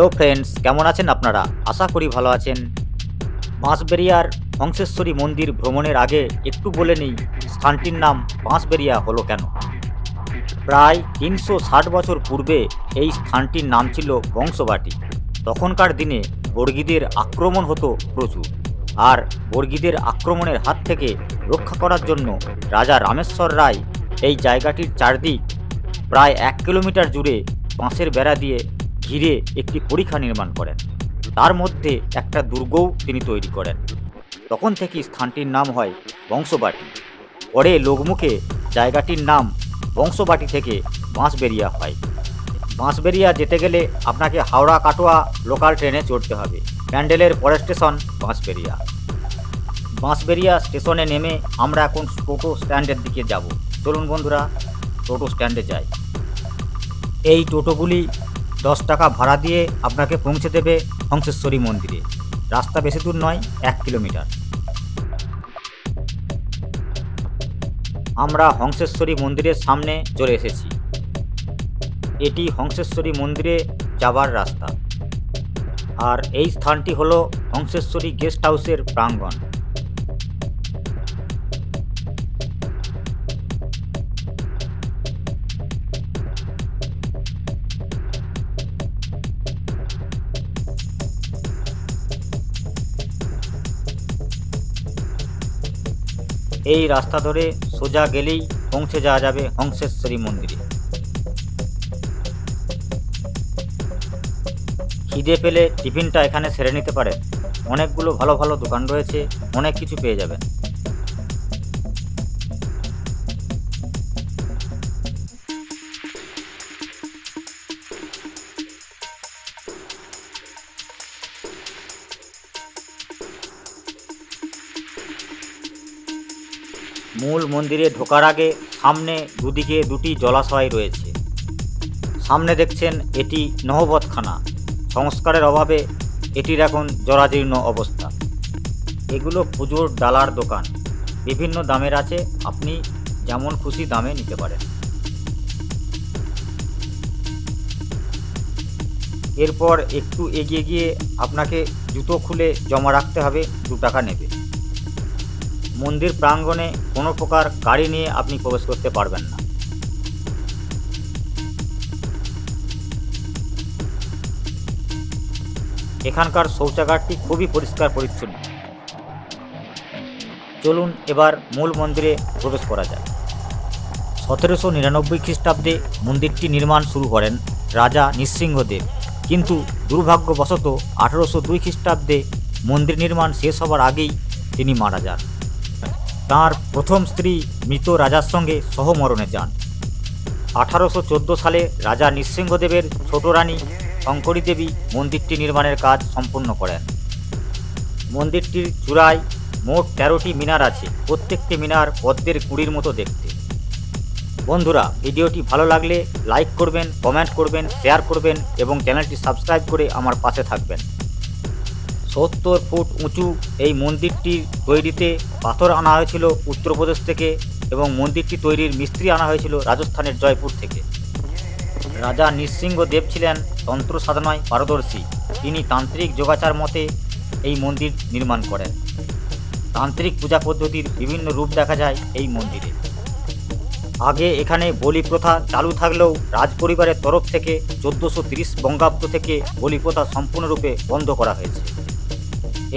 Hello friends, কেমন আছেন আপনারা? আশা করি ভালো আছেন। বাঁশবেরিয়ার হংসেশ্বরী মন্দির ভ্রমণের আগে একটু বলে নিই, স্থানটির নাম বাঁশবেরিয়া হলো কেন? প্রায় তিনশো ষাট বছর পূর্বে এই স্থানটির নাম ছিল বংশবাটি। তখনকার দিনে বর্গীদের আক্রমণ হতো প্রচুর। আর বর্গীদের আক্রমণের হাত থেকে রক্ষা করার জন্য রাজা রামেশ্বর রায় এই জায়গাটির চারদিক প্রায় এক কিলোমিটার জুড়ে বাঁশের বেড়া দিয়ে ঘিরে একটি পরীক্ষা নির্মাণ করেন। তার মধ্যে একটা দুর্গও তিনি তৈরি করেন। তখন থেকে স্থানটির নাম হয় বংশবাটি। পরে লোকমুখে জায়গাটির নাম বংশবাটি থেকে বাঁশবেরিয়া হয়। বাঁশবেরিয়া যেতে গেলে আপনাকে হাওড়া কাটোয়া লোকাল ট্রেনে চড়তে হবে। প্যান্ডেলের পরের স্টেশন বাঁশবেরিয়া বাঁশবেরিয়া স্টেশনে নেমে আমরা এখন টোটো স্ট্যান্ডের দিকে যাব। চলুন বন্ধুরা, টোটো স্ট্যান্ডে যাই। এই টোটোগুলি দশ টাকা ভাড়া দিয়ে আপনাকে পৌঁছে দেবে হংসেশ্বরী মন্দিরে। রাস্তা বেশি দূর নয়, এক কিলোমিটার। আমরা হংসেশ্বরী মন্দিরের সামনে চলে এসেছি। এটি হংসেশ্বরী মন্দিরে যাবার রাস্তা। আর এই স্থানটি হলো হংসেশ্বরী গেস্ট হাউসের প্রাঙ্গণ। এই রাস্তা ধরে সোজা গেলেই পৌঁছে যাওয়া যাবে হংসেশ্বরী মন্দিরে। খিদে পেলে টিফিনটা এখানে সেরে নিতে পারেন। অনেকগুলো ভালো ভালো দোকান রয়েছে, অনেক কিছু পেয়ে যাবেন। মূল মন্দিরে ঢোকার আগে সামনে দুদিকে দুটি জলাশয় রয়েছে। সামনে দেখছেন এটি নহবতখানা। সংস্কারের অভাবে এটির এখন জরাজীর্ণ অবস্থা। এগুলো পুজোর ডালার দোকান। বিভিন্ন দামের আছে। আপনি যেমন খুশি দামে নিতে পারেন। এরপর একটু এগিয়ে গিয়ে আপনাকে জুতো খুলে জমা রাখতে হবে। দু টাকা নেবে। মন্দির প্রাঙ্গণে কোনো প্রকার গাড়ি নিয়ে আপনি প্রবেশ করতে পারবেন না। এখানকার শৌচাগারটি খুবই পরিষ্কার পরিচ্ছন্ন। চলুন এবার মূল মন্দিরে প্রবেশ করা যায় সতেরোশো নিরানব্বই খ্রিস্টাব্দে মন্দিরটি নির্মাণ শুরু করেন রাজা নৃসিংহদেব কিন্তু দুর্ভাগ্যবশত আঠারোশো দুই খ্রিস্টাব্দে মন্দির নির্মাণ শেষ হবার আগেই তিনি মারা যান। তাঁর প্রথম স্ত্রী মৃত রাজার সঙ্গে সহমরণে যান। আঠারোশো চোদ্দ সালে রাজা নৃসিংহদেবের ছোট রানী শঙ্করী দেবী মন্দিরটি নির্মাণের কাজ সম্পূর্ণ করেন। মন্দিরটির চূড়ায় মোট তেরোটি মিনার আছে, প্রত্যেকটি মিনার পদ্মের কুড়ির মতো দেখতে। বন্ধুরা, ভিডিওটি ভালো লাগলে লাইক করবেন, কমেন্ট করবেন, শেয়ার করবেন এবং চ্যানেলটি সাবস্ক্রাইব করে আমার পাশে থাকবেন। সত্তর ফুট উঁচু এই মন্দিরটি তৈরিতে পাথর আনা হয়েছিল উত্তরপ্রদেশ থেকে এবং মন্দিরটি তৈরির মিস্ত্রি আনা হয়েছিল রাজস্থানের জয়পুর থেকে। রাজা নৃসিংহ দেব ছিলেন তন্ত্র সাধনায় পারদর্শী। তিনি তান্ত্রিক যোগাচার মতে এই মন্দির নির্মাণ করেন। তান্ত্রিক পূজা পদ্ধতির বিভিন্ন রূপ দেখা যায় এই মন্দিরে। আগে এখানে বলি প্রথা চালু থাকলেও রাজ পরিবারের তরফ থেকে চোদ্দোশো তিরিশ বঙ্গাব্দ থেকে বলি প্রথা সম্পূর্ণরূপে বন্ধ করা হয়েছে।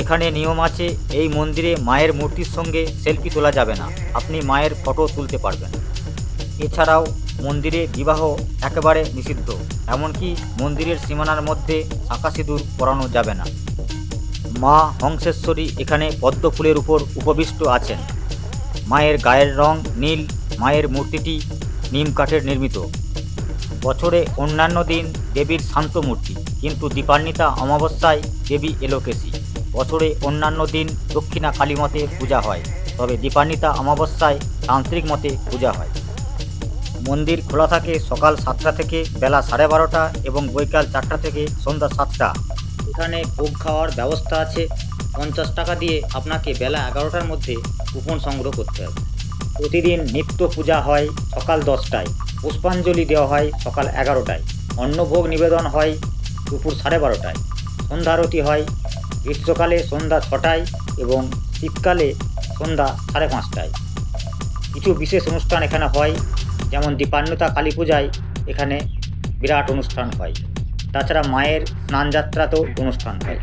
এখানে নিয়ম আছে, এই মন্দিরে মায়ের মূর্তির সঙ্গে সেলফি তোলা যাবে না। আপনি মায়ের ফটো তুলতে পারবেন। এছাড়াও মন্দিরে বিবাহ একেবারে নিষিদ্ধ, এমনকি মন্দিরের সীমানার মধ্যে শাঁকা সিঁদুর পরানো যাবে না। মা হংসেশ্বরী এখানে পদ্ম ফুলের উপর উপবিষ্ট আছেন। মায়ের গায়ের রং নীল, মায়ের মূর্তিটি নিম কাঠের নির্মিত। বছরে অন্যান্য দিন দেবীর শান্ত মূর্তি, কিন্তু দীপান্বিতা অমাবস্যায় দেবী এলোকেশী। বছরে অন্যান্য দিন দক্ষিণা কালী মতে পূজা হয়, তবে দীপান্বিতা অমাবস্যায় তান্ত্রিক মতে পূজা হয়। মন্দির খোলা থাকে সকাল সাতটা থেকে বেলা সাড়ে বারোটা এবং বৈকাল চারটা থেকে সন্ধ্যা সাতটা। এখানে ভোগ খাওয়ার ব্যবস্থা আছে। পঞ্চাশ টাকা দিয়ে আপনাকে বেলা এগারোটার মধ্যে কুপন সংগ্রহ করতে হবে। প্রতিদিন নিত্য পূজা হয় সকাল দশটায়। পুষ্পাঞ্জলি দেওয়া হয় সকাল এগারোটায়। অন্নভোগ নিবেদন হয় দুপুর সাড়ে বারোটায়। সন্ধ্যা আরতি হয় গ্রীষ্মকালে সন্ধ্যা ছটায় এবং শীতকালে সন্ধ্যা সাড়ে পাঁচটায়। কিছু বিশেষ অনুষ্ঠান এখানে হয়, যেমন দীপান্বিতা কালী পূজায় এখানে বিরাট অনুষ্ঠান হয়। তাছাড়া মায়ের স্নানযাত্রাতেও অনুষ্ঠান হয়।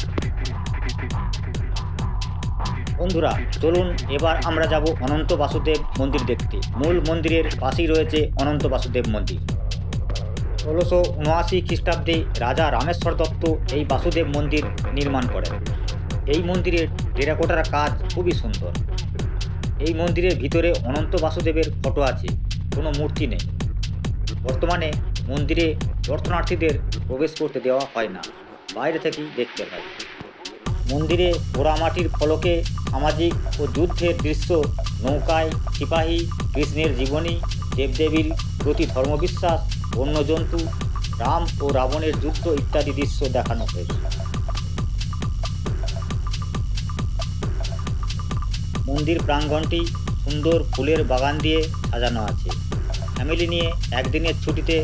বন্ধুরা, চলুন এবার আমরা যাব অনন্ত বাসুদেব মন্দির দেখতে। মূল মন্দিরের পাশেই রয়েছে অনন্ত বাসুদেব মন্দির। ষোলোশো উনআশি খ্রিস্টাব্দে রাজা রামেশ্বর দত্ত এই বাসুদেব মন্দির নির্মাণ করেন। এই মন্দিরের টেরাকোটার কাজ খুবই সুন্দর। এই মন্দিরের ভিতরে অনন্ত বাসুদেবের ফটো আছে, কোনো মূর্তি নেই। বর্তমানে মন্দিরে দর্শনার্থীদের প্রবেশ করতে দেওয়া হয় না, বাইরে থেকেই দেখতে হয়। মন্দিরে পোড়ামাটির ফলকে সামাজিক ও যুদ্ধের দৃশ্য, নৌকায় সিপাহী, কৃষ্ণের জীবনী, দেবদেবীর প্রতি ধর্মবিশ্বাস, বন্যজন্তু, রাম ও রাবণের যুদ্ধ ইত্যাদি দৃশ্য দেখানো হয়েছিল মন্দির প্রাঙ্গণটি সুন্দর ফুলের বাগান দিয়ে সাজানো আছে। ফ্যামিলি নিয়ে একদিনের ছুটিতে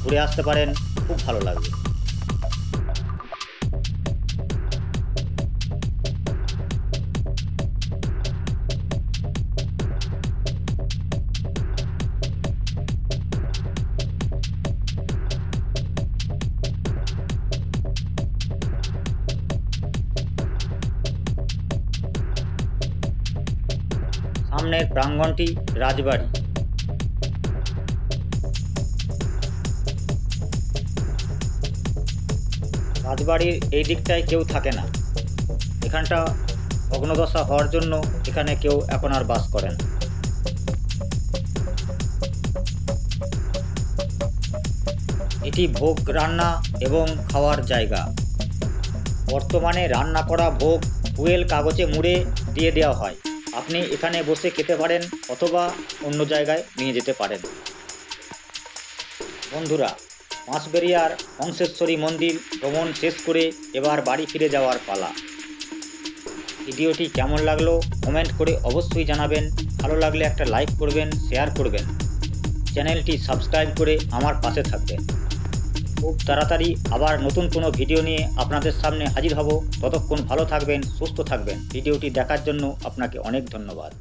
ঘুরে আসতে পারেন, খুব ভালো লাগবে। সামনের প্রাঙ্গণটি রাজবাড়ি। রাজবাড়ির এই দিকটায় কেউ থাকে না। এখানটা ভগ্নদশা হওয়ার জন্য এখানে কেউ এখন আর বাস করেন এটি ভোগ, রান্না এবং খাওয়ার জায়গা। বর্তমানে রান্না করা ভোগ, ফুয়েল, কাগজে মুড়ে দিয়ে দেওয়া হয়। আপনি এখানে বসে খেতে পারেন অথবা অন্য জায়গায় নিয়ে যেতে পারেন। বন্ধুরা, মাসবেরিয়ার অংশেশ্বরী মন্দির ভ্রমণ শেষ করে এবার বাড়ি ফিরে যাওয়ার পালা। ভিডিওটি কেমন লাগল কমেন্ট করে অবশ্যই জানাবেন। ভালো লাগলে একটা লাইক করবেন, শেয়ার করবেন। চ্যানেলটি সাবস্ক্রাইব করে আমার পাশে থাকবেন। খুব তাড়াতাড়ি আবার নতুন কোনো ভিডিও নিয়ে আপনাদের সামনে হাজির হব। ততক্ষণ ভালো থাকবেন, সুস্থ থাকবেন। ভিডিওটি দেখার জন্য আপনাকে অনেক ধন্যবাদ।